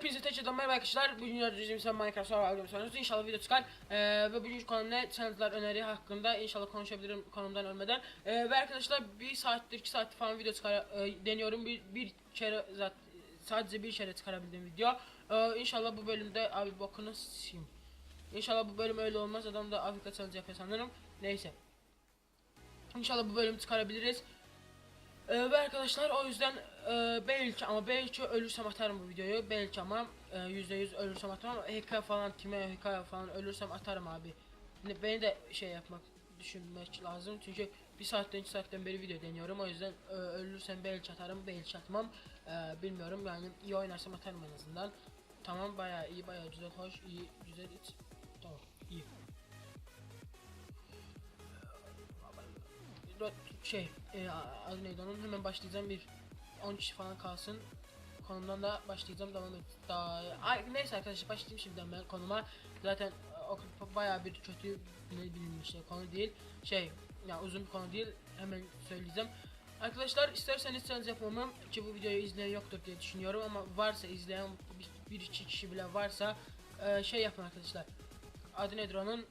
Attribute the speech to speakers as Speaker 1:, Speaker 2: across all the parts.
Speaker 1: Hepinize tekrardan merhaba arkadaşlar. Bugün gördüğünüz gibi Minecraft Survival oynuyorsunuz. İnşallah video çıkar. Ee, ve bugün konu ne? Channel'lar öneri hakkında inşallah konuşabilirim konumdan ölmeden. Ee, ve arkadaşlar bir saattir, iki saattir falan video çıkar e, deniyorum. Bir, bir kere zaten sadece bir kere çıkarabildiğim video. Ee, inşallah bu bölümde abi bokunu s**eyim. İnşallah bu bölüm öyle olmaz. Adam da Afrika challenge yapıyor sanırım. Neyse. İnşallah bu bölümü çıkarabiliriz. Ee, ve arkadaşlar o yüzden e, belki ama belki ölürsem atarım bu videoyu. Belki ama e, %100 ölürsem atarım ama HK falan kime HK falan ölürsem atarım abi. Ne- Beni de şey yapmak düşünmek lazım. Çünkü bir saatten iki saatten beri video deniyorum. O yüzden e, ölürsem belki atarım belki atmam. E, bilmiyorum yani iyi oynarsam atarım en azından. Tamam bayağı iyi bayağı güzel hoş iyi güzel hiç tamam iyi şey e, adı neydi onun? Hemen başlayacağım bir 10 kişi falan kalsın. Konumdan da başlayacağım devam et. Daha Ay, neyse arkadaşlar başlayayım şimdiden ben konuma. Zaten e, o bayağı bir kötü ne bileyim işte konu değil. Şey ya uzun bir konu değil hemen söyleyeceğim. Arkadaşlar isterseniz challenge yapmamı ki bu videoyu izleyen yoktur diye düşünüyorum ama varsa izleyen bir, bir iki kişi bile varsa e, şey yapın arkadaşlar. Adı nedir onun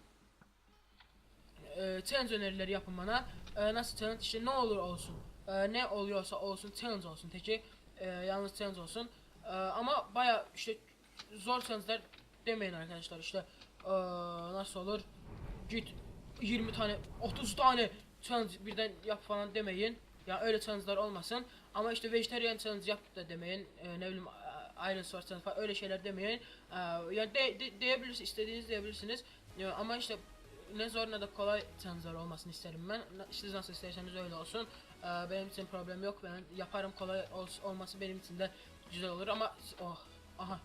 Speaker 1: e, challenge önerileri yapın bana. E, nasıl challenge işte ne olur olsun. E, ne oluyorsa olsun challenge olsun. Peki e, yalnız challenge olsun. E, ama baya işte zor challenge'lar demeyin arkadaşlar işte e, nasıl olur git 20 tane 30 tane challenge birden yap falan demeyin. Ya öyle challenge'lar olmasın. Ama işte vegetarian challenge yap da demeyin. E, ne bileyim Iron Sword challenge falan öyle şeyler demeyin. E, yani de, de, diyebilirsiniz istediğiniz diyebilirsiniz. Ya, ama işte ne zor ne de kolay challenge'lar olmasını isterim ben. Siz nasıl isterseniz öyle olsun. Ee, benim için problem yok. Ben yaparım kolay ol- olması benim için de güzel olur ama oh aha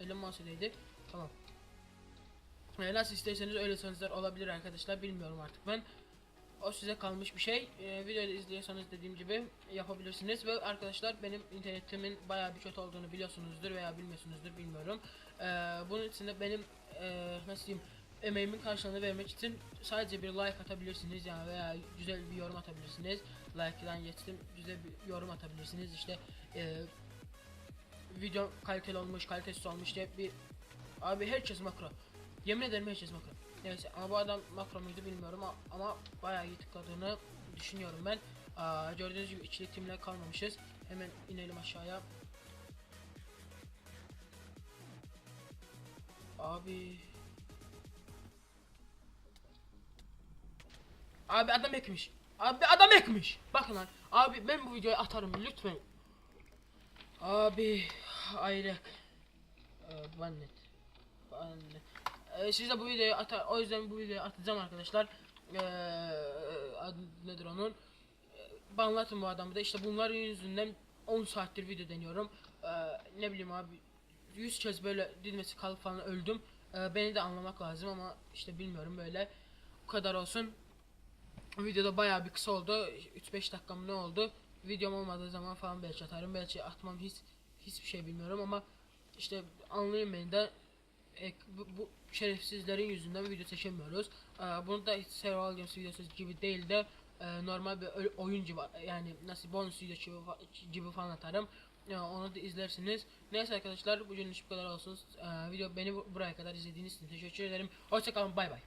Speaker 1: elim mouse'daydı. Tamam. Ee, nasıl isterseniz öyle challenge'lar olabilir arkadaşlar. Bilmiyorum artık ben. O size kalmış bir şey. Ee, videoyu izliyorsanız dediğim gibi yapabilirsiniz ve arkadaşlar benim internetimin bayağı bir kötü olduğunu biliyorsunuzdur veya bilmiyorsunuzdur bilmiyorum. Ee, bunun için de benim ee, nasıl diyeyim emeğimin karşılığını vermek için sadece bir like atabilirsiniz yani veya güzel bir yorum atabilirsiniz. Like'dan geçtim güzel bir yorum atabilirsiniz. İşte ee, video kaliteli olmuş kalitesiz olmuş diye bir abi herkes makro. Yemin ederim herkes makro. Neyse ama bu adam makro muydu bilmiyorum ama, bayağı iyi tıkladığını düşünüyorum ben. Aa, gördüğünüz gibi ikili timle kalmamışız. Hemen inelim aşağıya. Abi Abi adam ekmiş. Abi adam ekmiş. Bakın lan. Abi ben bu videoyu atarım lütfen. Abi ayrık. Ee, Bannet. Bannet. Ee, siz de bu videoyu atar. O yüzden bu videoyu atacağım arkadaşlar. Ee, adı nedir onun? Ee, Banlatın bu adamı da. İşte bunların yüzünden 10 saattir video deniyorum. Ee, ne bileyim abi 100 kez böyle dinmesi kalıp falan öldüm. Ee, beni de anlamak lazım ama işte bilmiyorum böyle. Bu kadar olsun. Videoda bayağı bir kısa oldu. 3-5 dakikam ne oldu? Videom olmadığı zaman falan belki atarım. Belki atmam hiç hiçbir şey bilmiyorum ama işte anlayın beni de e, bu, bu şerefsizlerin yüzünden video çekemiyoruz. Ee, bunu da Survival Games videosu gibi değil de e, normal bir oyun gibi yani nasıl bonus video gibi, gibi falan atarım. Ya, onu da izlersiniz. Neyse arkadaşlar bugün bu kadar olsun. Ee, video beni bu- buraya kadar izlediğiniz için teşekkür ederim. Hoşçakalın bay bay.